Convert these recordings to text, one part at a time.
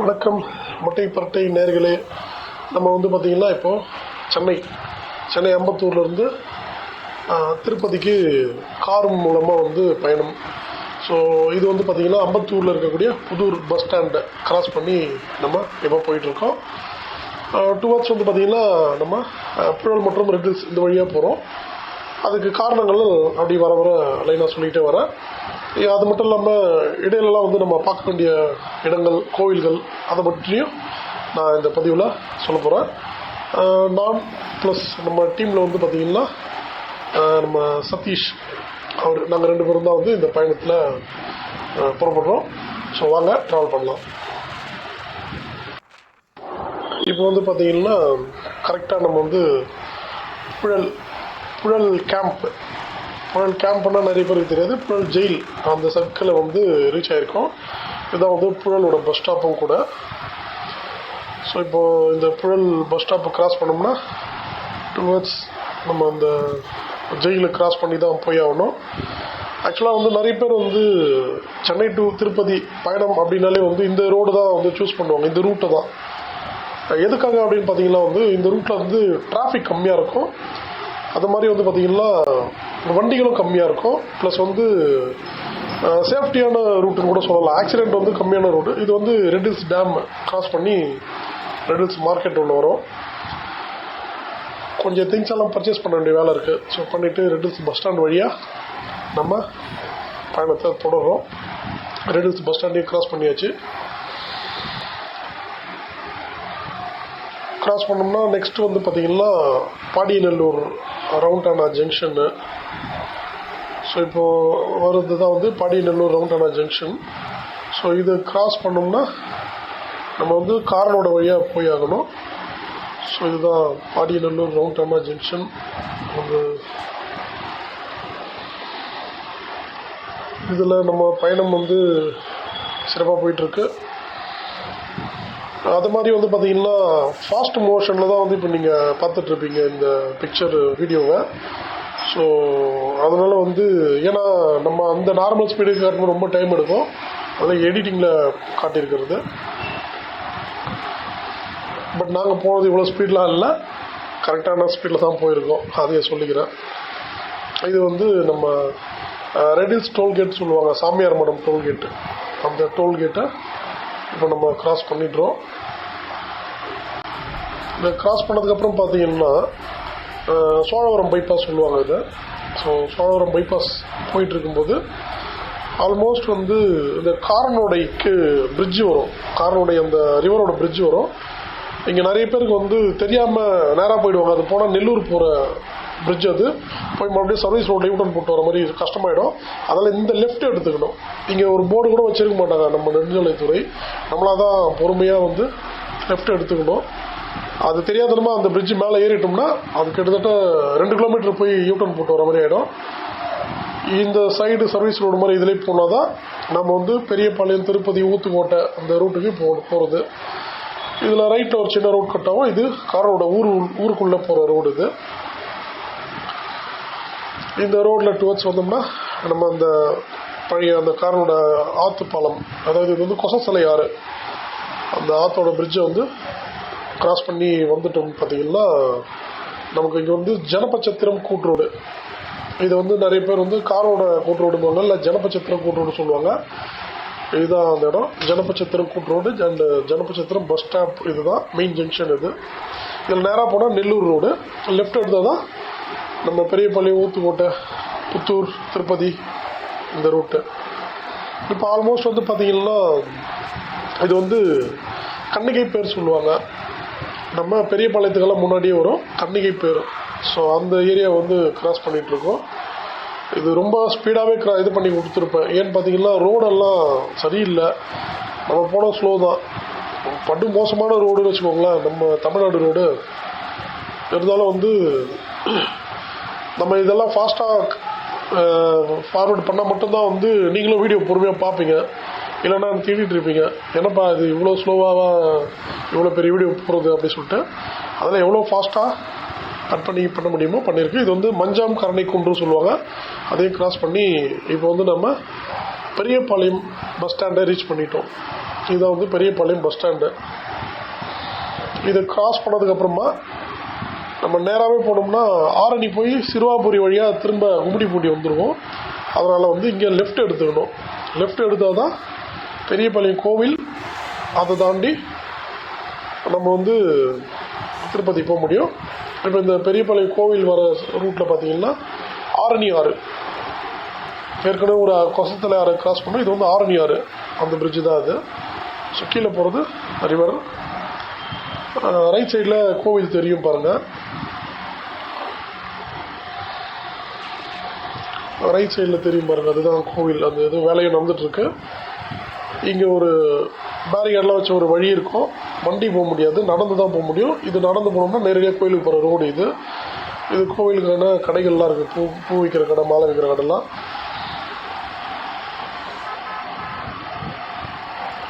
வணக்கம். மொட்டை பரட்டை நேர்களே நம்ம வந்து பார்த்திங்கன்னா இப்போது சென்னை சென்னை அம்பத்தூர்லேருந்து திருப்பதிக்கு கார் மூலமாக வந்து பயணம். ஸோ இது வந்து பார்த்திங்கன்னா அம்பத்தூரில் இருக்கக்கூடிய புதூர் பஸ் ஸ்டாண்டை கிராஸ் பண்ணி நம்ம இப்போ போயிட்டுருக்கோம். டுவர்ட்ஸ் வந்து பார்த்திங்கன்னா நம்ம புழல் மற்றும் ரெட்டில்ஸ் இந்த வழியாக போகிறோம் அதுக்கு காரணங்களும் அப்படி வர வர லைனாக சொல்லிகிட்டே வரேன் அது மட்டும் இல்லாமல் இடையிலலாம் வந்து நம்ம பார்க்க வேண்டிய இடங்கள் கோவில்கள் அதை பற்றியும் நான் இந்த பதிவில் சொல்ல போகிறேன் நான் ப்ளஸ் நம்ம டீமில் வந்து பார்த்திங்கன்னா நம்ம சதீஷ் அவர் நாங்கள் ரெண்டு பேரும் தான் வந்து இந்த பயணத்தில் புறப்படுறோம். ஸோ வாங்க ட்ராவல் பண்ணலாம். இப்போ வந்து பார்த்திங்கன்னா கரெக்டாக நம்ம வந்து புழல் புழல் கேம்ப் புழல் கேம்ப்னா நிறைய பேருக்கு தெரியாது. புழல் ஜெயில் அந்த சர்க்கிளில் வந்து ரீச் ஆகிருக்கோம் இதுதான் வந்து புழலோட பஸ் ஸ்டாப்பும் கூட. ஸோ இப்போது இந்த புழல் பஸ் ஸ்டாப்பை கிராஸ் பண்ணோம்னா டுவர்ட்ஸ் நம்ம அந்த ஜெயிலை கிராஸ் பண்ணி தான் போய் ஆகணும். ஆக்சுவலாக வந்து நிறைய பேர் வந்து சென்னை டு திருப்பதி பயணம் அப்படின்னாலே வந்து இந்த ரோடு தான் வந்து சூஸ் பண்ணுவாங்க. இந்த ரூட்டை தான். எதுக்காக அப்படின்னு பார்த்தீங்கன்னா வந்து இந்த ரூட்டில் வந்து டிராஃபிக் கம்மியாக இருக்கும். அது மாதிரி வந்து பார்த்தீங்கன்னா வண்டிகளும் கம்மியாக இருக்கும். ப்ளஸ் வந்து சேஃப்டியான ரூட்டுன்னு கூட சொல்லலாம். ஆக்சிடென்ட் வந்து கம்மியான ரூட்டு இது வந்து ரெட்டில்ஸ் டேம் கிராஸ் பண்ணி ரெட்டில்ஸ் மார்க்கெட் ஒன்று வரும். கொஞ்சம் திங்ஸ் எல்லாம் பர்ச்சேஸ் பண்ண வேண்டிய வேலை இருக்குது ஸோ பண்ணிவிட்டு ரெட்டில்ஸ் பஸ் ஸ்டாண்ட் வழியாக நம்ம பயணத்தை தொடரும் ரெட்டில்ஸ் பஸ் ஸ்டாண்டையும் கிராஸ் பண்ணியாச்சு. கிராஸ் பண்ணோம்னா நெக்ஸ்ட் வந்து பார்த்தீங்கன்னா பாடியநல்லூர் ரவுண்டானா ஜங்ஷனு ஸோ இப்போது வர்றது தான் வந்து பாடியநல்லூர் ரவுண்டானா ஜங்ஷன் ஸோ இது கிராஸ் பண்ணோம்னா நம்ம வந்து காரனோட வழியாக போய் ஆகணும். ஸோ இதுதான் பாடியநல்லூர் ரவுண்டானா ஜங்ஷன் வந்து இதில் நம்ம பயணம் வந்து சிறப்பாக போயிட்டுருக்கு அது மாதிரி வந்து பார்த்தீங்கன்னா ஃபாஸ்ட் மோஷனில் தான் வந்து இப்போ நீங்கள் பார்த்துட்ருப்பீங்க இந்த பிக்சர் வீடியோவை ஸோ அதனால் வந்து ஏன்னா நம்ம அந்த நார்மல் ஸ்பீடுக்கு காட்டும்போது ரொம்ப டைம் எடுக்கும். அதில் எடிட்டிங்கில் காட்டியிருக்கிறது. பட் நாங்கள் போனது இவ்வளோ ஸ்பீட்லாம் இல்லை. கரெக்டான ஸ்பீடில் தான் போயிருக்கோம். அதையே சொல்லிக்கிறேன். இது வந்து நம்ம ரெடில்ஸ் டோல்கேட் சொல்லுவாங்க. சாமியார் மடம் டோல்கேட்டு அந்த டோல்கேட்டை இப்போ நம்ம கிராஸ் பண்ணிடுறோம் இந்த கிராஸ் பண்ணதுக்கப்புறம் பார்த்தீங்கன்னா சோழவரம் பைபாஸ் சொல்லுவாங்க இதை. ஸோ சோழவரம் பைபாஸ் போயிட்டு இருக்கும்போது ஆல்மோஸ்ட் வந்து இந்த காரனோடைக்கு பிரிட்ஜு வரும். காரனுடைய அந்த ரிவரோட பிரிட்ஜு வரும். இங்கே நிறைய பேருக்கு வந்து தெரியாமல் நேராக போயிடுவாங்க. அது போனால் நெல்லூர் போகிற பிரிட்ஜ் அது. போய் மறுபடியும் சர்வீஸ் ரோடு யூட்டன் போட்டு வர மாதிரி கஷ்டமாயிடும். அதனால் இந்த லெஃப்ட் எடுத்துக்கணும். இங்கே ஒரு போர்டு கூட வச்சிருக்க மாட்டாங்க நம்ம நெடுஞ்சாலைத்துறை. நம்மளாக தான் பொறுமையாக வந்து லெஃப்ட் எடுத்துக்கணும். அது தெரியாதனமா அந்த பிரிட்ஜ் மேலே ஏறிட்டோம்னா அது கிட்டத்தட்ட ரெண்டு கிலோமீட்டர் போய் யூட்டன் போட்டு வர மாதிரி ஆகிடும் இந்த சைடு சர்வீஸ் ரோடு மாதிரி இதிலே போனால் தான் நம்ம வந்து பெரியபாளையம் திருப்பதி ஊத்துக்கோட்டை அந்த ரூட்டுக்கு போ போகிறது இதில் ரைட்டில் ஒரு சின்ன ரோடு கட்டாவும் இது காரோட ஊர் ஊருக்குள்ளே போகிற ரோடு இது. இந்த ரோட்டில் டுவர்ட்ஸ் வந்தோம்னா நம்ம அந்த பழைய அந்த காரோட ஆத்து பாலம் அதாவது இது வந்து கொசசலை ஆறு. அந்த ஆத்தோட பிரிட்ஜை வந்து கிராஸ் பண்ணி வந்துட்டோம் பார்த்தீங்கன்னா நமக்கு இங்கே வந்து ஜனபச்சத்திரம் கூட்டுரோடு இது வந்து நிறைய பேர் வந்து காரோட கூட்டுரோடுவாங்க இல்லை ஜனபச்சத்திரம் கூட்ரோடு சொல்லுவாங்க. இதுதான் அந்த இடம். ஜனபச்சத்திரம் கூட்டுரோடு அண்ட் ஜனபச்சத்திரம் பஸ் ஸ்டாப் இதுதான் மெயின் ஜங்ஷன் இது. இதில் நேராக போனால் நெல்லூர் ரோடு லெஃப்ட் எடுத்தால் தான் நம்ம பெரியபாளையம் ஊத்துக்கோட்டை புத்தூர் திருப்பதி இந்த ரூட்டு இப்போ ஆல்மோஸ்ட் வந்து பார்த்தீங்கன்னா இது வந்து கண்ணிகை பேர் சொல்லுவாங்க. நம்ம பெரியபாளையத்துக்கெல்லாம் முன்னாடியே வரும். கண்ணிகை பேர். ஸோ அந்த ஏரியா வந்து கிராஸ் பண்ணிகிட்ருக்கோம் இது ரொம்ப ஸ்பீடாகவே க்ரா இது பண்ணி கொடுத்துருப்பேன். ஏன்னு பார்த்தீங்கன்னா ரோடெல்லாம் சரியில்லை. நம்ம போனால் ஸ்லோ தான். படு மோசமான ரோடுன்னு வச்சுக்கோங்களேன். நம்ம தமிழ்நாடு ரோடு இருந்தாலும் வந்து நம்ம இதெல்லாம் ஃபாஸ்ட்டாக ஃபார்வர்ட் பண்ணால் மட்டும்தான் வந்து நீங்களும் வீடியோ பொறுமையாக பார்ப்பீங்க. இல்லைன்னா தேடிட்டு இருப்பீங்க. என்னப்பா இது இவ்வளோ ஸ்லோவாக இவ்வளோ பெரிய வீடியோ போகிறது அப்படின்னு சொல்லிட்டு. அதெல்லாம் எவ்வளோ ஃபாஸ்ட்டாக கட் பண்ணி பண்ண முடியுமோ பண்ணியிருக்கு இது வந்து மஞ்சாம் கரணை குன்று சொல்லுவாங்க. அதையும் கிராஸ் பண்ணி இப்போ வந்து நம்ம பெரியபாளையம் பஸ் ஸ்டாண்டை ரீச் பண்ணிட்டோம். இதுதான் வந்து பெரியபாளையம் பஸ் ஸ்டாண்டு இதை கிராஸ் பண்ணதுக்கப்புறமா நம்ம நேராகவே போனோம்னா ஆரணி போய் சிறுவாபுரி வழியாக திரும்ப கும்மிடிப்பூண்டி வந்துடுவோம் அதனால் வந்து இங்கே லெஃப்ட் எடுத்துக்கணும். லெஃப்ட் எடுத்தால் தான் பெரியபாளையம் கோவில் அதை தாண்டி நம்ம வந்து திருப்பதி போக முடியும். இப்போ இந்த பெரியபாளையம் கோவில் வர ரூட்டில் பார்த்தீங்கன்னா ஆரணி ஆறு. ஏற்கனவே ஒரு கொசத்தில் ஆறு கிராஸ் பண்ணோம். இது வந்து ஆரணி ஆறு. அந்த பிரிட்ஜு தான் அது. ஸோ கீழே போகிறது ரிவர் ரைட் சைடில் கோவில் தெரியும் பாருங்கள் ரைட் சைடில் தெரியும் பாருங்கள் அதுதான் கோவில். அந்த இது வேலையை நடந்துகிட்ருக்கு இங்கே ஒரு பேரிகேட்லாம் வச்ச ஒரு வழி இருக்கும். வண்டி போக முடியாது நடந்து தான் போக முடியும். இது நடந்து போனோம்னா நேரடியாக கோயிலுக்கு போகிற ரோடு இது. இது கோவிலுக்கான கடைகள்லாம் இருக்குது பூ பூ விற்கிற கடை மாலை விற்கிற கடைலாம்.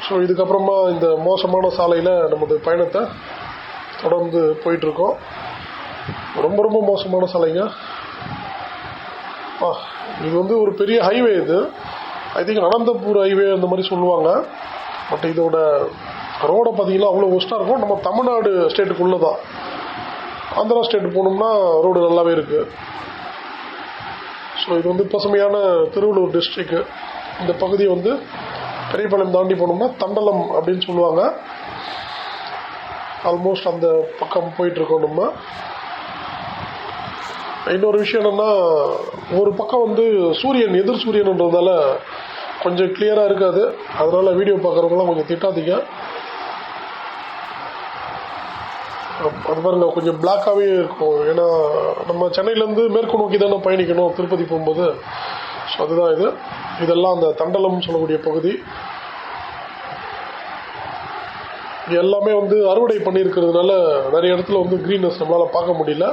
ஸோ இதுக்கப்புறமா இந்த மோசமான சாலையில் நமது பயணத்தை தொடர்ந்து போயிட்டுருக்கோம். ரொம்ப ரொம்ப மோசமான சாலைங்க. ஆ. இது வந்து ஒரு பெரிய ஹைவே இது. ஐ திங்க் அனந்தபூர் ஹைவே அந்த மாதிரி சொல்லுவாங்க. பட் இதோட ரோடை பார்த்தீங்கன்னா அவ்வளோ ஒஸ்ட்டாக இருக்கும். நம்ம தமிழ்நாடு ஸ்டேட்டுக்குள்ளே தான் ஆந்திரா ஸ்டேட் போனோம்னா ரோடு நல்லாவே இருக்குது ஸோ இது வந்து பசுமையான திருவள்ளூர் டிஸ்ட்ரிக்கு இந்த பகுதி வந்து பெரியபாளையம் தாண்டி போனோம்னா தண்டலம் அப்படின்னு சொல்லுவாங்க. ஆல்மோஸ்ட் அந்த பக்கம் போயிட்டுருக்கோம் நம்ம. இன்னொரு விஷயம் என்னென்னா ஒரு பக்கம் வந்து சூரியன் எதிர் சூரியன்ன்றதால கொஞ்சம் கிளியராக இருக்காது. அதனால் வீடியோ பார்க்குறவங்களாம் கொஞ்சம் திட்டாதீங்க. அது பாருங்க கொஞ்சம் பிளாக்காகவே இருக்கும். ஏன்னா நம்ம சென்னையிலேருந்து மேற்கு நோக்கி தானே பயணிக்கணும் திருப்பதி போகும்போது. ஸோ அதுதான் இது. இதெல்லாம் அந்த தண்டலம் சொல்லக்கூடிய பகுதி. இது எல்லாமே வந்து அறுவடை பண்ணியிருக்கிறதுனால நிறைய இடத்துல வந்து க்ரீனஸ் நம்மளால் பார்க்க முடியல.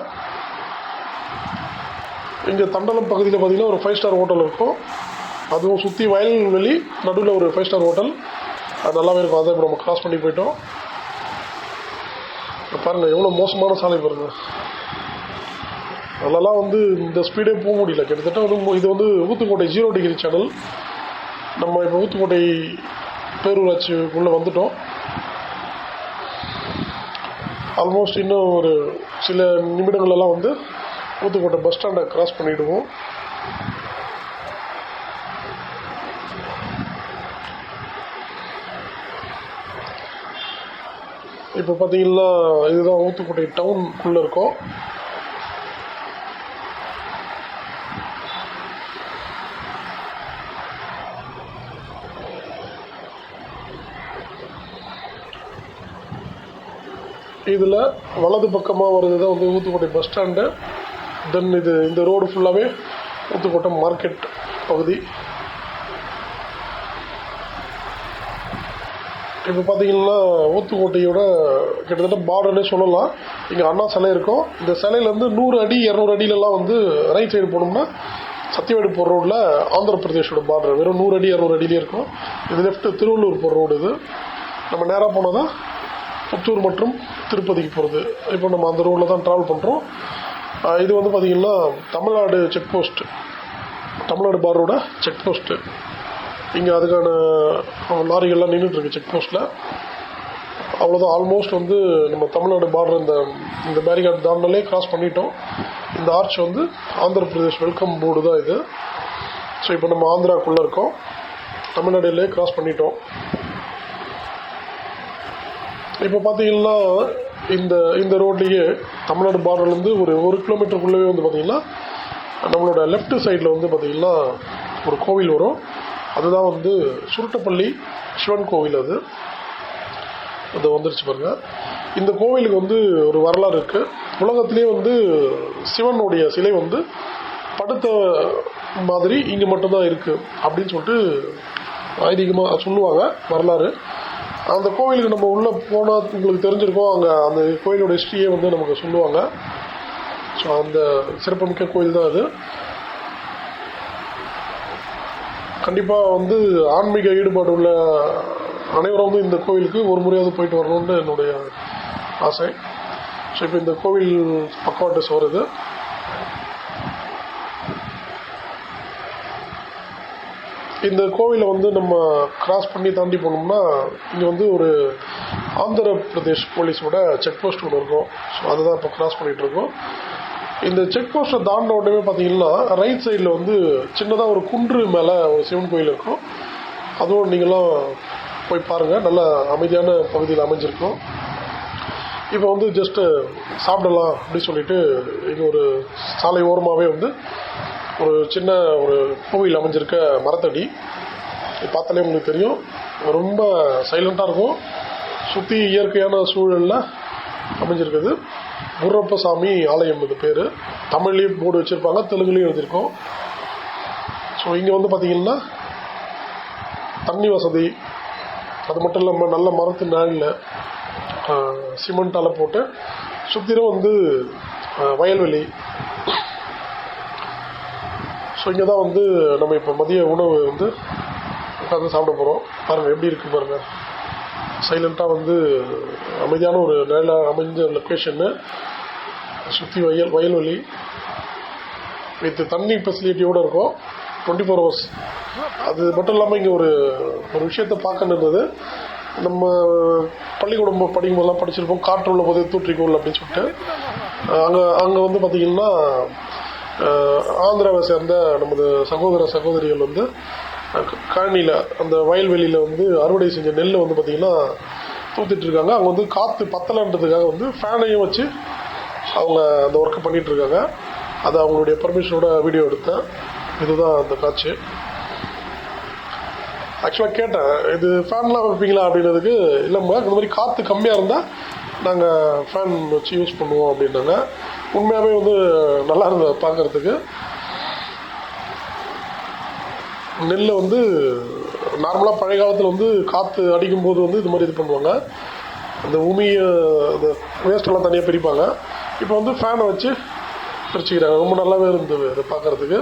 இங்கே தண்டலம் பகுதியில் பார்த்திங்கன்னா ஒரு ஃபைவ் ஸ்டார் ஹோட்டல் இருக்கும். அதுவும் சுற்றி வயல்வெளி நடுவில் ஒரு ஃபைவ் ஸ்டார் ஹோட்டல் அது நல்லாவே இருக்கும். அதை இப்போ நம்ம கிராஸ் பண்ணி போயிட்டோம். பாருங்கள் எவ்வளோ மோசமான சாலை பாருங்க. அதெல்லாம் வந்து இந்த ஸ்பீடே போக முடியல. கிட்டத்தட்ட வந்து இது வந்து ஊத்துக்கோட்டை ஜீரோ டிகிரி சேனல் நம்ம இப்போ ஊத்துக்கோட்டை பேரூராட்சிக்குள்ளே வந்துட்டோம். ஆல்மோஸ்ட் இன்னும் ஒரு சில நிமிடங்களெல்லாம் வந்து ஊத்துக்கோட்டை பஸ் ஸ்டாண்டை கிராஸ் பண்ணிவிடுவோம் இப்போ பார்த்தீங்கன்னா இதுதான் ஊத்துக்கோட்டை டவுனுக்குள்ளே இருக்கோம். இதில் வலது பக்கமாக வர்றது தான் வந்து ஊத்துக்கோட்டை பஸ் ஸ்டாண்டு. தென் இது இந்த ரோடு ஃபுல்லாகவே ஊத்துக்கோட்டை மார்க்கெட் பகுதி. இப்போ பார்த்தீங்கன்னா ஊத்துக்கோட்டையோட கிட்டத்தட்ட பார்டர்னே சொல்லலாம். இங்கே அண்ணா சிலை இருக்கும். இந்த சிலையிலேருந்து நூறு அடி இரநூறு அடியிலலாம் வந்து ரைட் சைடு போனோம்னா சத்தியவேடு போகிற ரோட்டில் ஆந்திர பிரதேஷோட பார்டர் வெறும் நூறு அடி இரநூறு அடியிலே இருக்கும். இது லெஃப்ட் திருவள்ளூர் போகிற ரோடு இது. நம்ம நேராக போனால் தான் புத்தூர் மற்றும் திருப்பதிக்கு போகிறது இப்போ நம்ம அந்த ரோட்டில் தான் ட்ராவல் பண்ணுறோம் இது வந்து பார்த்திங்கன்னா தமிழ்நாடு செக் போஸ்ட் தமிழ்நாடு பார்டரோட செக் போஸ்ட்டு இங்கே அதுக்கான லாரிகள்லாம் நின்றுட்டுருக்கு செக் போஸ்ட்டில் அவ்வளோதான் ஆல்மோஸ்ட் வந்து நம்ம தமிழ்நாடு பார்டர் இந்த இந்த பேரிகார்டு தாண்டலே கிராஸ் பண்ணிட்டோம். இந்த ஆர்ச் வந்து ஆந்திர பிரதேஷ் வெல்கம் போர்டு தான் இது. ஸோ இப்போ நம்ம ஆந்திராக்குள்ளே இருக்கோம். தமிழ்நாடுலேயே கிராஸ் பண்ணிட்டோம். இப்போ பார்த்தீங்கன்னா இந்த இந்த ரோட்லேயே தமிழ்நாடு பார்டர்லேருந்து ஒரு ஒரு கிலோமீட்டருக்குள்ளவே வந்து பார்த்திங்கன்னா நம்மளோட லெஃப்ட் சைடில் வந்து பார்த்திங்கன்னா ஒரு கோவில் வரும். அதுதான் வந்து சுருட்டப்பள்ளி சிவன் கோவில் அது. அது வந்துருச்சு பாருங்கள் இந்த கோவிலுக்கு வந்து ஒரு வரலாறு இருக்குது உலகத்திலே வந்து சிவனுடைய சிலை வந்து படுத்த மாதிரி இங்கே மட்டும்தான் இருக்குது அப்படின்னு சொல்லிட்டு ஐதீகமாக சொல்லுவாங்க வரலாறு. அந்த கோவிலுக்கு நம்ம உள்ளே போனால் உங்களுக்கு தெரிஞ்சிருக்கோம். அங்கே அந்த கோயிலோட ஹிஸ்ட்ரியே வந்து நமக்கு சொல்லுவாங்க. ஸோ அந்த சிறப்புமிக்க கோயில் தான் அது. கண்டிப்பாக வந்து ஆன்மீக ஈடுபாடு உள்ள அனைவரும் வந்து இந்த கோவிலுக்கு ஒரு முறையாவது போயிட்டு வரணும்னு என்னுடைய ஆசை. ஸோ இப்போ இந்த கோவில் பக்கவாட்டு வருது இந்த கோவிலை வந்து நம்ம கிராஸ் பண்ணி தாண்டி போனோம்னா இங்கே வந்து ஒரு ஆந்திர பிரதேஷ் போலீஸோட செக் போஸ்ட் ஒன்று இருக்கும். ஸோ அதை தான் இப்போ கிராஸ் பண்ணிகிட்டு இருக்கோம். இந்த செக் போஸ்ட்டை தாண்டின உடனே பார்த்தீங்கன்னா ரைட் சைடில் வந்து சின்னதாக ஒரு குன்று மேலே ஒரு சிவன் கோயில் இருக்கும். அதுவும் நீங்களாம் போய் பாருங்கள் நல்ல அமைதியான பகுதியில் அமைஞ்சிருக்கும். இப்போ வந்து ஜஸ்ட்டு சாப்பிடலாம் அப்படின்னு சொல்லிட்டு இங்கே ஒரு சாலை ஓரமாகவே வந்து ஒரு சின்ன ஒரு கோவில் அமைஞ்சிருக்க மரத்தடி. பார்த்தாலே உங்களுக்கு தெரியும். ரொம்ப சைலண்ட்டாக இருக்கும். சுற்றி இயற்கையான சூழலில் அமைஞ்சிருக்குது. முருகப்பசாமி ஆலயம் இது பேர். தமிழ்லேயும் போர்டு வச்சுருப்பாங்க தெலுங்குலேயும் எழுதியிருக்கோம். ஸோ இங்கே வந்து பார்த்திங்கன்னா தண்ணி வசதி. அது மட்டும் இல்லாமல் நல்ல மரத்து நிழலில் சிமெண்டால் போட்டு சுற்றிலும் வந்து வயல்வெளி. ஸோ இங்கே தான் வந்து நம்ம இப்போ மதிய உணவு வந்து உட்காந்து சாப்பிட போகிறோம் பாருங்கள் எப்படி இருக்குது பாருங்கள் சைலண்ட்டாக வந்து அமைதியான ஒரு நிழலாக அமைஞ்ச லொக்கேஷன்னு சுற்றி வயல் வயல்வெளி வித் தண்ணி ஃபெசிலிட்டியோடு இருக்கும். டுவெண்ட்டி ஃபோர் ஹவர்ஸ் அது மட்டும் இல்லாமல் இங்கே ஒரு ஒரு விஷயத்தை பார்க்கணுன்றது நம்ம பள்ளிக்கூடம் படிக்கும் போதெல்லாம் படிச்சிருப்போம். காற்று உள்ள போதே தூற்றிக்கோள் அப்படின்னு சொல்லிட்டு. அங்கே அங்கே வந்து பார்த்திங்கன்னா ஆந்திராவை சேர்ந்த நமது சகோதர சகோதரிகள் வந்து கழனியில் அந்த வயல்வெளியில் வந்து அறுவடை செஞ்ச நெல் வந்து பார்த்திங்கன்னா தூத்திட்டு இருக்காங்க அங்கே வந்து காற்று பத்தலைன்றதுக்காக வந்து ஃபேனையும் வச்சு அவங்க அந்த ஒர்க்கை பண்ணிட்டு இருக்காங்க அது அவங்களுடைய பர்மிஷனோட வீடியோ எடுத்தேன். இதுதான் அந்த காட்சி ஆக்சுவலாக கேட்டேன் இது ஃபேன்லாம் வைப்பீங்களா? அப்படின்றதுக்கு இல்லைம்மா இந்த மாதிரி காற்று கம்மியாக இருந்தால் நாங்கள் ஃபேன் வச்சு யூஸ் பண்ணுவோம் அப்படின்னாங்க. உண்மையாகவே வந்து நல்லா இருந்தது பார்க்குறதுக்கு. நெல்லை வந்து நார்மலாக பழைய காலத்தில் வந்து காற்று அடிக்கும்போது வந்து இது மாதிரி இது பண்ணுவாங்க. அந்த உமியை அந்த வேஸ்ட்டெல்லாம் தனியாக பிரிப்பாங்க. இப்போ வந்து ஃபேனை வச்சு பிரிச்சுக்கிறாங்க. ரொம்ப நல்லாவே இருந்தது அதை பார்க்குறதுக்கு.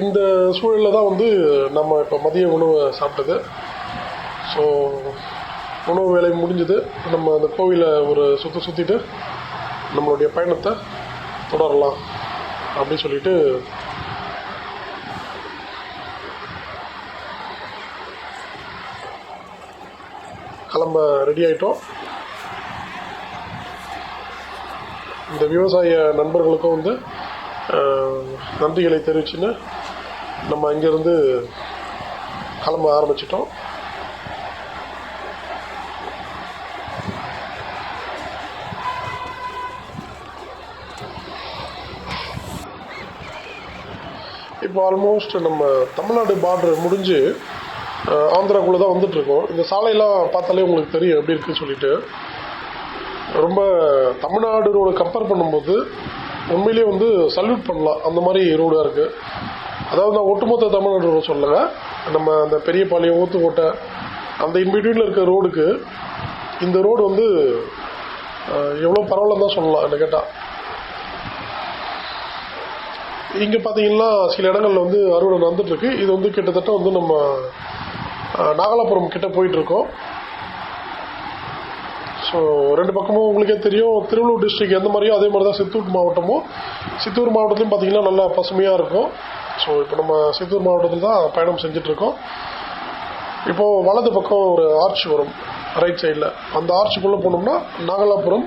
இந்த சூழலில் தான் வந்து நம்ம இப்போ மதிய உணவை சாப்பிட்டது. ஸோ உணவு வேலை முடிஞ்சது. நம்ம அந்த கோவிலை ஒரு சுற்றி சுற்றிட்டு நம்மளுடைய பயணத்தை தொடரலாம் அப்படின்னு சொல்லிட்டு கிளம்ப ரெடி ஆகிட்டோம் இந்த விவசாய நண்பர்களுக்கும் வந்து நன்றிகளை தெரிவிச்சுன்னு நம்ம இங்கேருந்து கிளம்ப ஆரம்பிச்சிட்டோம். இப்போ ஆல்மோஸ்ட் நம்ம தமிழ்நாடு பார்டர் முடிஞ்சு ஆந்திராக்குள்ளே தான் வந்துட்டுருக்கோம் இந்த சாலையெல்லாம் பார்த்தாலே உங்களுக்கு தெரியும் எப்படி இருக்குன்னு சொல்லிட்டு. ரொம்ப தமிழ்நாடு ரோடு கம்பேர் பண்ணும்போது உண்மையிலேயே வந்து சல்யூட் பண்ணலாம். அந்த மாதிரி ரோடாக இருக்குது அதாவது நான் ஒட்டுமொத்த தமிழ்நாடு ரோடு சொல்லலைங்க நம்ம அந்த பெரியபாளையம் ஊத்துக்கோட்டை அந்த இன்பிட்வீனில் இருக்க ரோடுக்கு இந்த ரோடு வந்து எவ்வளோ பரவாயில்லன்னு தான் சொல்லலாம் என்ன கேட்டால் இங்கே பார்த்தீங்கன்னா சில இடங்கள்ல வந்து அறுவடை நடந்துட்டுருக்கு இது வந்து கிட்டத்தட்ட வந்து நம்ம நாகலாபுரம் கிட்ட போயிட்டுருக்கோம் ஸோ ரெண்டு பக்கமும் உங்களுக்கே தெரியும். திருவள்ளூர் டிஸ்ட்ரிக் எந்த மாதிரியோ அதே மாதிரி தான் சித்தூர் மாவட்டமும். சித்தூர் மாவட்டத்திலையும் பார்த்தீங்கன்னா நல்லா பசுமையாக இருக்கும். ஸோ இப்போ நம்ம சித்தூர் மாவட்டத்தில் தான் பயணம் செஞ்சிட்ருக்கோம். இப்போது வலது பக்கம் ஒரு ஆர்ச் வரும் ரைட் சைடில் அந்த ஆர்ச்சுக்குள்ளே போனோம்னா நாகலாபுரம்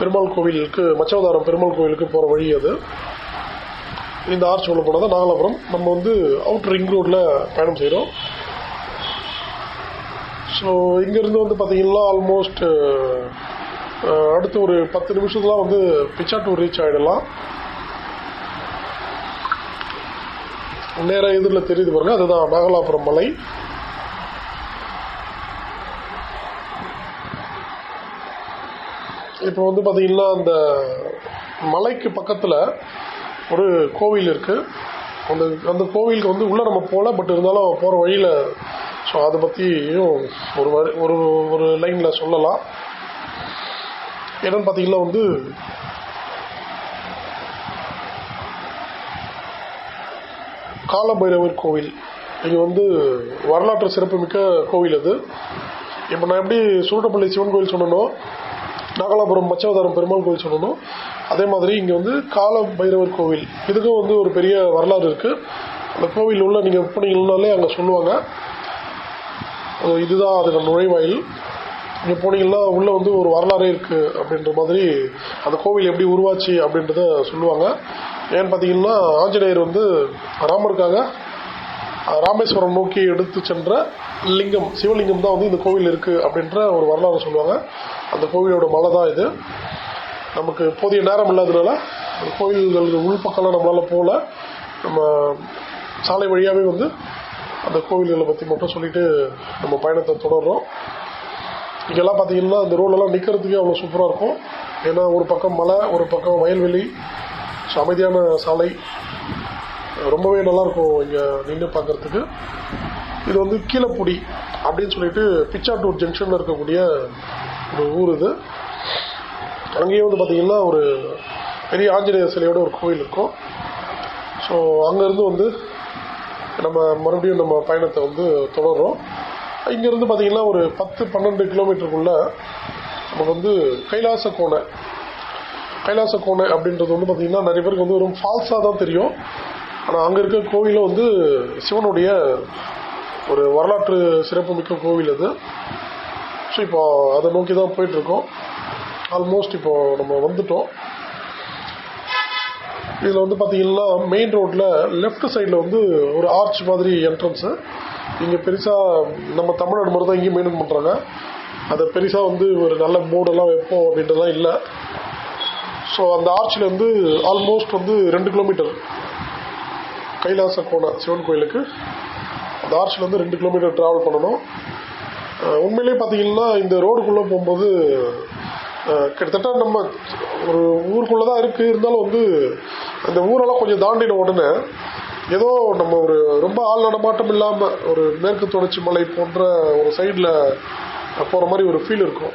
பெருமாள் கோவிலுக்கு மச்சவதாரம் பெருமாள் கோவிலுக்கு போகிற வழி அது. இந்த ஆர்ச் உள்ள போனால் தான் நாகலாபுரம். நம்ம வந்து அவுட் ரிங் ரோட்டில் பயணம் செய்கிறோம் ஸோ இங்கேருந்து வந்து பார்த்தீங்கன்னா ஆல்மோஸ்ட் uh, uh, அடுத்து ஒரு பத்து நிமிஷத்துலாம் வந்து பிச்சாட்டூர் ரீச் ஆகிடலாம் நேராக எதிரில் தெரியுது பாருங்க அதுதான் நாகலாபுரம் மலை. இப்போ வந்து பார்த்தீங்கன்னா அந்த மலைக்கு பக்கத்தில் ஒரு கோவில் இருக்குது அந்த அந்த கோவிலுக்கு வந்து உள்ளே நம்ம போகல பட் இருந்தாலும் போகிற வழியில் ஸோ அதை பற்றியும் ஒரு ஒரு ஒரு லைனில் சொல்லலாம். என்னன்னு பார்த்தீங்கன்னா வந்து காலபைரவர் கோவில். இது வந்து வரலாற்று சிறப்புமிக்க கோவில் அது. இப்போ நான் எப்படி சுருட்டப்பள்ளி சிவன் கோவில் சொன்னனோ நாகலாபுரம் மச்சவதாரம் பெருமாள் கோயில் சொல்லணும் அதே மாதிரி இங்கே வந்து கால பைரவர் கோவில். இதுக்கும் வந்து ஒரு பெரிய வரலாறு இருக்குது அந்த கோவில் உள்ள நீங்கள் போனீங்கன்னாலே அங்கே சொல்லுவாங்க. ஸோ இதுதான் அதுக்கு நுழைவாயில். இங்கே போனீங்கன்னா உள்ளே வந்து ஒரு வரலாறே இருக்குது அப்படின்ற மாதிரி அந்த கோவில் எப்படி உருவாச்சு அப்படின்றத சொல்லுவாங்க. ஏன்னு பார்த்தீங்கன்னா ஆஞ்சநேயர் வந்து ராமருக்காக ராமேஸ்வரம் நோக்கி எடுத்து சென்ற லிங்கம் சிவலிங்கம் தான் வந்து இந்த கோவில் இருக்குது அப்படின்ற ஒரு வரலாறு சொல்லுவாங்க. அந்த கோவிலோட மலை தான் இது. நமக்கு போதிய நேரம் இல்லாததுனால அந்த கோவில்கள் உள்பக்கம்லாம் நம்மளால் போகல. நம்ம சாலை வழியாகவே வந்து அந்த கோவில்களை பற்றி மட்டும் சொல்லிட்டு நம்ம பயணத்தை தொடர்றோம். இங்கெல்லாம் பார்த்தீங்கன்னா இந்த ரோடெல்லாம் நிற்கிறதுக்கே அவ்வளோ சூப்பராக இருக்கும். ஏன்னா ஒரு பக்கம் மலை ஒரு பக்கம் வயல்வெளி ஸோ அமைதியான சாலை. ரொம்பவே நல்லாயிருக்கும் இங்கே நின்று பார்க்குறதுக்கு இது வந்து கீழப்புடி அப்படின்னு சொல்லிட்டு பிச்சாட்டூர் ஜங்ஷனில் இருக்கக்கூடிய ஒரு ஊர் இது. அங்கேயே வந்து பார்த்திங்கன்னா ஒரு பெரிய ஆஞ்சநேயர் சிலையோட ஒரு கோவில் இருக்கும். ஸோ அங்கேருந்து வந்து நம்ம மறுபடியும் நம்ம பயணத்தை வந்து தொடர்றோம். இங்கேருந்து பார்த்தீங்கன்னா ஒரு பத்து பன்னெண்டு கிலோமீட்டருக்குள்ளே நமக்கு வந்து கைலாச கோணை கைலாச கோணை அப்படின்றது வந்து பார்த்திங்கன்னா நிறைய பேருக்கு வந்து வெறும் ஃபால்ஸாக தான் தெரியும். ஆனால் அங்கே இருக்க கோவிலும் வந்து சிவனுடைய ஒரு வரலாற்று சிறப்புமிக்க கோவில் அது. ஸோ இப்போ அதை நோக்கி தான் போயிட்டுருக்கோம் ஆல்மோஸ்ட் இப்போ நம்ம வந்துட்டோம். இதில் வந்து பார்த்தீங்கன்னா மெயின் ரோட்டில் லெஃப்ட் சைடில் வந்து ஒரு ஆர்ச் மாதிரி என்ட்ரன்ஸு இங்கே பெருசாக நம்ம தமிழ்நாடு மாதிரி தான் இங்கேயும் மெயின்டைன் பண்ணுறாங்க அதை பெருசாக வந்து ஒரு நல்ல போர்டெல்லாம் வைப்போம் அப்படின்றதெல்லாம் இல்லை. ஸோ அந்த ஆர்ச்சில் வந்து ஆல்மோஸ்ட் வந்து ரெண்டு கிலோமீட்டர் கைலாச கோண சிவன் கோயிலுக்கு. அந்த ஆர்ச்சில் வந்து ரெண்டு கிலோமீட்டர் ட்ராவல் பண்ணணும். உண்மையிலேயே பார்த்தீங்கன்னா இந்த ரோடுக்குள்ளே போகும்போது கிட்டத்தட்ட நம்ம ஒரு ஊருக்குள்ளே தான் இருக்குது இருந்தாலும் வந்து அந்த ஊரெல்லாம் கொஞ்சம் தாண்டின உடனே ஏதோ நம்ம ஒரு ரொம்ப ஆள் நடமாட்டம் இல்லாமல் ஒரு மேற்கு தொடர்ச்சி மலை போன்ற ஒரு சைடில் போகிற மாதிரி ஒரு ஃபீல் இருக்கும்.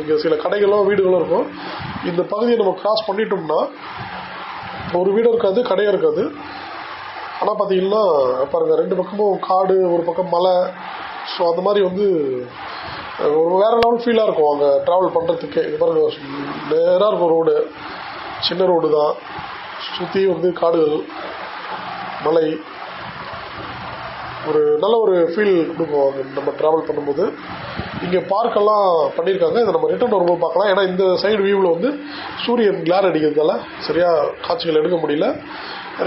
இங்கே சில கடைகளும் வீடுகளும் இருக்கும். இந்த பகுதியை நம்ம கிராஸ் பண்ணிட்டோம்னா ஒரு வீடும் இருக்காது கடையும் இருக்காது. ஆனால் பார்த்தீங்கன்னா பாருங்கள் ரெண்டு பக்கமும் காடு ஒரு பக்கம் மலை. ஸோ அந்த மாதிரி வந்து வேற லெவல் ஃபீலாக இருக்கும் அங்கே ட்ராவல் பண்ணுறதுக்கே இது பாருங்க நேராக இருக்கும் ரோடு சின்ன ரோடு தான். சுற்றி வந்து காடுகள் மலை. ஒரு நல்ல ஒரு ஃபீல் கொடுக்கும் அங்க. நம்ம ட்ராவல் பண்ணும்போது. இங்கே பார்க்கெல்லாம் பண்ணியிருக்காங்க. இதை நம்ம ரிட்டர்ன் வரும்போது பார்க்கலாம். ஏன்னா இந்த சைடு வியூவில் வந்து சூரியன் கிளார் அடிக்கிறதால சரியாக காட்சிகள் எடுக்க முடியல.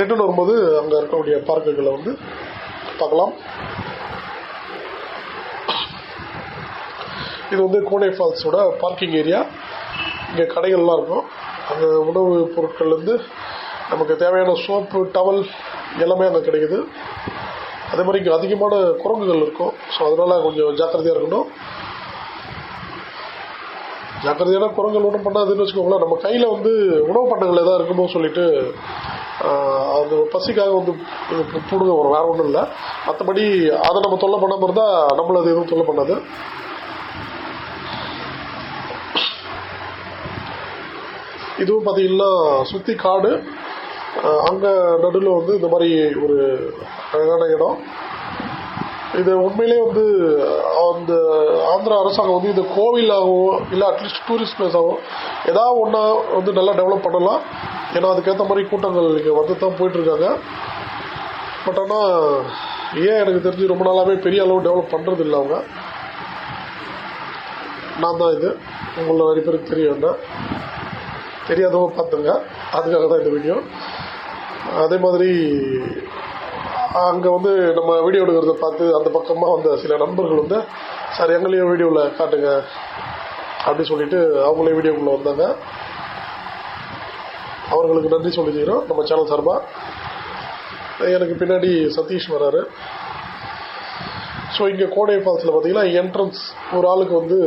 ரிட்டர்ன் வரும்போது அங்கே இருக்கக்கூடிய பார்க்குகளை வந்து பார்க்கலாம். இது வந்து கோடை ஃபால்ஸோட பார்க்கிங் ஏரியா. இங்கே கடைகள்லாம் இருக்கும். அங்கே உணவு பொருட்கள்லேருந்து நமக்கு தேவையான சோப்பு டவல் எல்லாமே அங்கே கிடைக்குது. அதே மாதிரி இங்கே அதிகமான குரங்குகள் இருக்கும். ஸோ அதனால் கொஞ்சம் ஜாக்கிரதையாக இருக்கணும். ஜாக்கிரதையான குரங்குகள் ஒன்றும் பண்ணாதுன்னு வச்சுக்கோங்களேன். நம்ம கையில் வந்து உணவு பண்டங்கள் எதாவது இருக்கணும்னு சொல்லிட்டு அந்த பசிக்காக வந்து இது போடுங்க வரும் வேறு ஒன்றும் இல்லை. மற்றபடி அதை நம்ம தொல்லை பண்ணாமல் இருந்தால் நம்மள அது எதுவும் தொல்லை பண்ணாது. இதுவும் பார்த்தீங்கன்னா சுற்றி காடு. அங்கே நடுவில் வந்து இந்த மாதிரி ஒரு அழகான இடம். இது உண்மையிலே வந்து அந்த ஆந்திரா அரசாங்கம் வந்து இந்த கோவிலாகவோ இல்லை அட்லீஸ்ட் டூரிஸ்ட் பிளேஸாகவோ ஏதாவது ஒன்றா வந்து நல்லா டெவலப் பண்ணலாம். ஏன்னா அதுக்கேற்ற மாதிரி கூட்டங்கள் இங்கே வந்து தான் போயிட்டுருக்காங்க. பட் ஆனால் ஏன் எனக்கு தெரிஞ்சு ரொம்ப நாளாகவே பெரிய அளவு டெவலப் பண்ணுறது இல்லை அவங்க. நான் தான் இது. உங்களை நிறைய பேருக்கு தெரியும் என்ன. தெரியாதவங்க பார்த்துங்க அதுக்காக தான் இந்த வீடியோ அதே மாதிரி அங்கே வந்து நம்ம வீடியோ எடுக்கிறத பார்த்து அந்த பக்கமாக வந்த சில நண்பர்கள் வந்து சார் எங்களையும் வீடியோவில் காட்டுங்க. அப்படி சொல்லிட்டு அவங்களே வீடியோக்குள்ளே வந்தாங்க. அவர்களுக்கு நன்றி சொல்லிக்கிறோம். நம்ம சேனல் சார்பாக எனக்கு பின்னாடி சதீஷ் வராரு. ஸோ இங்கே கோடை ஃபால்ஸில் பார்த்தீங்கன்னா என்ட்ரன்ஸ் ஒரு ஆளுக்கு வந்து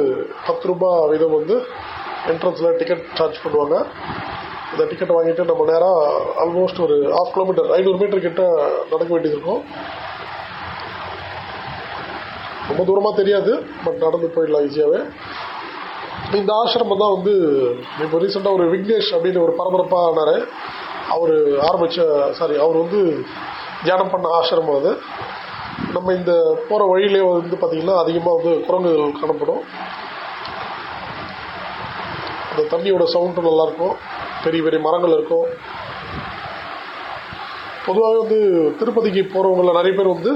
பத்து ரூபாய் விதம் வந்து என்ட்ரன்ஸில் டிக்கெட் சார்ஜ் பண்ணுவாங்க. இந்த டிக்கெட் வாங்கிட்டு நம்ம நேராக ஆல்மோஸ்ட் ஒரு ஹாஃப் கிலோமீட்டர் ஐநூறு மீட்டர் கிட்ட நடக்க வேண்டியது இருக்கும் ரொம்ப தூரமாக தெரியாது பட் நடந்து போயிடலாம் ஈஸியாகவே இந்த ஆசிரமம் தான் வந்து இப்போ ரீசெண்டாக ஒரு விக்னேஷ் அப்படின்னு ஒரு பரபரப்பானார் அவர் ஆரம்பித்த சாரி அவர் வந்து தியானம் பண்ண ஆசிரமம் அது. நம்ம இந்த போகிற வழியிலே வந்து பார்த்திங்கன்னா அதிகமாக வந்து குரங்குகள் காணப்படும். அந்த தண்ணியோட சவுண்டும் நல்லாயிருக்கும் பெரிய பெரிய மரங்கள் இருக்கும். பொதுவாக வந்து திருப்பதிக்கு போகிறவங்கள நிறைய பேர் வந்து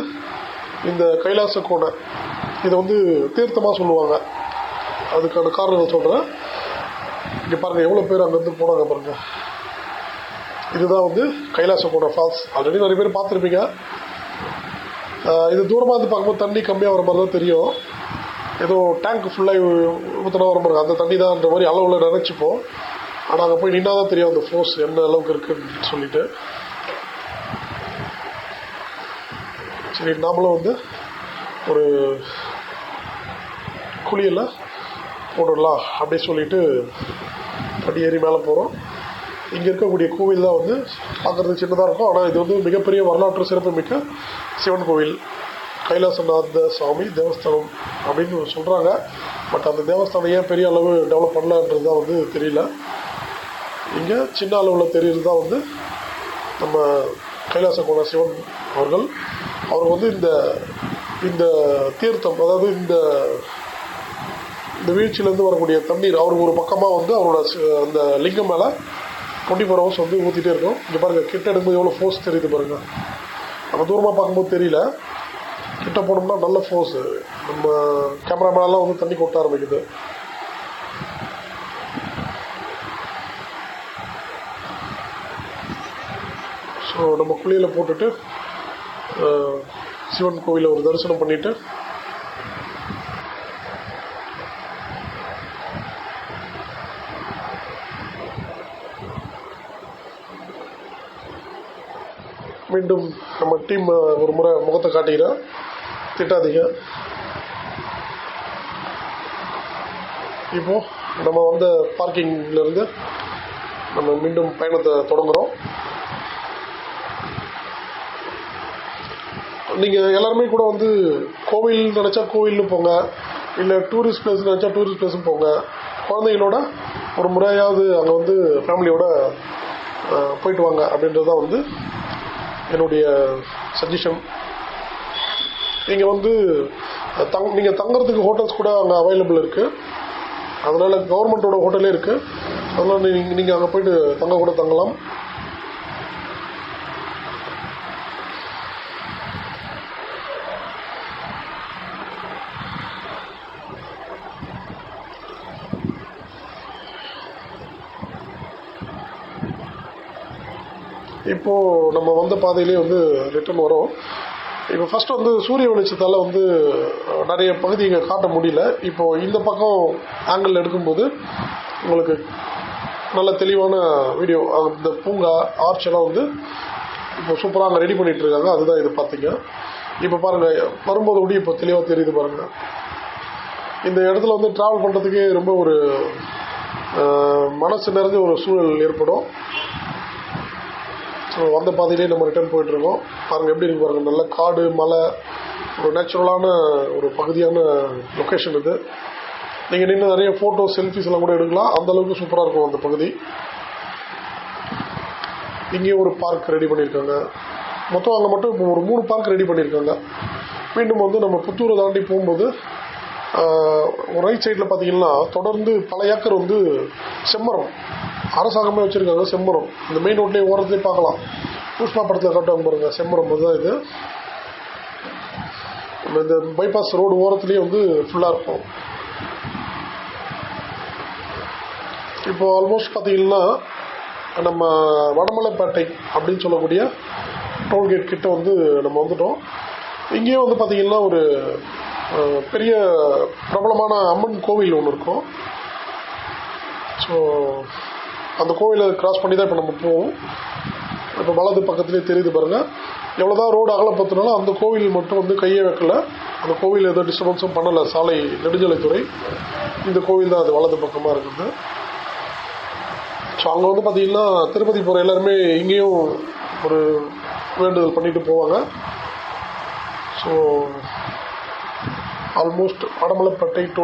இந்த கைலாச கோணை இதை வந்து தீர்த்தமாக சொல்லுவாங்க. அதுக்கான காரணங்கள் சொல்கிறேன் இங்கே பாருங்கள் எவ்வளோ பேர் அங்கேருந்து போனாங்க பாருங்கள் இதுதான் வந்து கைலாச கோணை ஃபால்ஸ் ஆல்ரெடி நிறைய பேர் பார்த்துருப்பீங்க. இது தூரமாக இருந்து பார்க்கும்போது தண்ணி கம்மியாக வர மாதிரி தான் தெரியும். ஏதோ டேங்க் ஃபுல்லாக ஊற்றினா வர மாதிரி அந்த தண்ணி தான்ன்ற மாதிரி அளவில் நினச்சிப்போம். ஆனால் அங்கே போய் நின்னா தான் தெரியும் அந்த ஃபோர்ஸ் என்ன அளவுக்கு இருக்குன்னு சொல்லிட்டு. சரி நாமளும் வந்து ஒரு குழியில் போட்டுடலாம் அப்படி சொல்லிட்டு படி ஏறி மேலே போகிறோம் இங்கே இருக்கக்கூடிய கோவில் தான் வந்து பார்க்குறது சின்னதாக இருக்கும். ஆனால் இது வந்து மிகப்பெரிய வரலாற்று சிறப்புமிக்க சிவன் கோவில். கைலாசநாத சுவாமி தேவஸ்தானம் அப்படின்னு சொல்கிறாங்க பட் அந்த தேவஸ்தானம் ஏன் பெரிய அளவு டெவலப் பண்ணலன்றது தான் வந்து தெரியல. இங்கே சின்ன அளவில் தெரியுறது தான் வந்து நம்ம கைலாச கோண சிவன் அவர்கள். அவர் வந்து இந்த இந்த தீர்த்தம் அதாவது இந்த இந்த வீழ்ச்சியிலேருந்து வரக்கூடிய தண்ணீர் அவருக்கு ஒரு பக்கமாக வந்து அவரோட அந்த லிங்கம் மேலே டுவெண்ட்டி ஃபோர் ஹவர்ஸ் வந்து ஊற்றிட்டே இருக்கும். இங்கே பாருங்கள் கிட்ட எடுக்கும்போது எவ்வளோ ஃபோர்ஸ் தெரியுது பாருங்கள் நம்ம தூரமாக பார்க்கும்போது தெரியல. கிட்ட போனோம்னா நல்ல ஃபோர்ஸு நம்ம கேமராமேனெல்லாம் வந்து தண்ணி கொட்ட ஆரம்பிக்குது. ஸோ நம்ம குழியில் போட்டுட்டு சிவன் கோவிலை ஒரு தரிசனம் பண்ணிவிட்டு மீண்டும் நம்ம டீம் ஒரு முறை முகத்தை காட்டிக்கிறேன் திட்டாதீங்க. இப்போ நம்ம வந்த பார்க்கிங்ல இருந்து நம்ம மீண்டும் பயணத்தை தொடங்குறோம். நீங்கள் எல்லாருமே கூட வந்து கோவில் நினச்சா கோவில்னு போங்க இல்லை டூரிஸ்ட் பிளேஸ் நினச்சா டூரிஸ்ட் பிளேஸும் போங்க. குழந்தைகளோட ஒரு முறையாவது அங்கே வந்து ஃபேமிலியோட போயிட்டு வாங்க அப்படின்றது தான் வந்து என்னுடைய சஜஷன் நீங்கள் வந்து தங் நீங்கள் தங்குறதுக்கு ஹோட்டல்ஸ் கூட அங்கே அவைலபிள் இருக்குது அதனால் கவர்மெண்ட்டோட ஹோட்டலே இருக்குது அதனால் நீங்கள் நீங்கள் அங்கே போயிட்டு தங்க கூட தங்கலாம். இப்போது நம்ம வந்த பாதையிலே வந்து ரிட்டர்ன் வரோம். இப்போ ஃபர்ஸ்ட் வந்து சூரிய வெளிச்சத்தால் வந்து நிறைய பகுதி இங்கே காட்ட முடியல. இப்போது இந்த பக்கம் ஆங்கிள் எடுக்கும்போது உங்களுக்கு நல்ல தெளிவான வீடியோ இந்த பூங்கா ஆர்ச் எல்லாம் வந்து இப்போ சூப்பராக அங்கே ரெடி பண்ணிட்டு இருக்காங்க. அதுதான் இது பார்த்தீங்க. இப்போ பாருங்கள் வரும்போது கூட இப்போ தெளிவாக தெரியுது பாருங்கள் இந்த இடத்துல வந்து ட்ராவல் பண்ணுறதுக்கே ரொம்ப ஒரு மனசு நிறைஞ்ச ஒரு சூழல் ஏற்படும். ஸோ வந்த பாதையிலே நம்ம ரிட்டர்ன் போயிட்டுருக்கோம். பாருங்கள் எப்படி இருக்கு பாருங்கள் நல்ல காடு மலை ஒரு நேச்சுரலான ஒரு பகுதியான லொக்கேஷன் இது. நீங்கள் நின்று நிறைய ஃபோட்டோ செல்ஃபிஸ் எல்லாம் கூட எடுக்கலாம். அந்த அளவுக்கு சூப்பராக இருக்கும் அந்த பகுதி. இங்கேயும் ஒரு பார்க் ரெடி பண்ணியிருக்காங்க. மொத்தம் அங்கே மட்டும் இப்போ ஒரு மூணு பார்க் ரெடி பண்ணியிருக்காங்க. மீண்டும் வந்து நம்ம புத்தூரை தாண்டி போகும்போது ரைட் சைடில் பார்த்தீங்கன்னா தொடர்ந்து பல ஏக்கர் வந்து செம்மரம். அரசாங்கமே வச்சுருக்காங்க செம்மரம். இந்த மெயின் ரோட்லேயே ஓரத்துலேயே பார்க்கலாம். புஷ்பா படத்தில் காட்டுவாங்க பாருங்கள் செம்மரம் தான் இது. இந்த பைபாஸ் ரோடு ஓரத்துலேயே வந்து ஃபுல்லாக இருக்கும். இப்போ ஆல்மோஸ்ட் பார்த்தீங்கன்னா நம்ம வடமலைப்பேட்டை அப்படின்னு சொல்லக்கூடிய டோல்கேட் கிட்ட வந்து நம்ம வந்துட்டோம். இங்கேயும் வந்து பார்த்தீங்கன்னா ஒரு பெரிய பிரபலமான அம்மன் கோவில் ஒன்று இருக்கும். ஸோ அந்த கோவிலை கிராஸ் பண்ணி தான் இப்போ நம்ம போவோம். இப்போ வலது பக்கத்துலேயே தெரியுது பாருங்கள் எவ்வளோதான் ரோடு அகலப்படுத்தினாலும் அந்த கோவில் மட்டும் வந்து கையை வைக்கலை. அந்த கோவில் எதுவும் டிஸ்டர்பன்ஸும் பண்ணலை. சாலை நெடுஞ்சாலைத்துறை. இந்த கோவில் தான் அது வலது பக்கமாக இருக்குது. ஸோ அங்கே வந்து பார்த்தீங்கன்னா திருப்பதி போகிற எல்லாருமே இங்கேயும் ஒரு வேண்டுதல் பண்ணிட்டு போவாங்க. So almost வடமலைப்பேட்டை to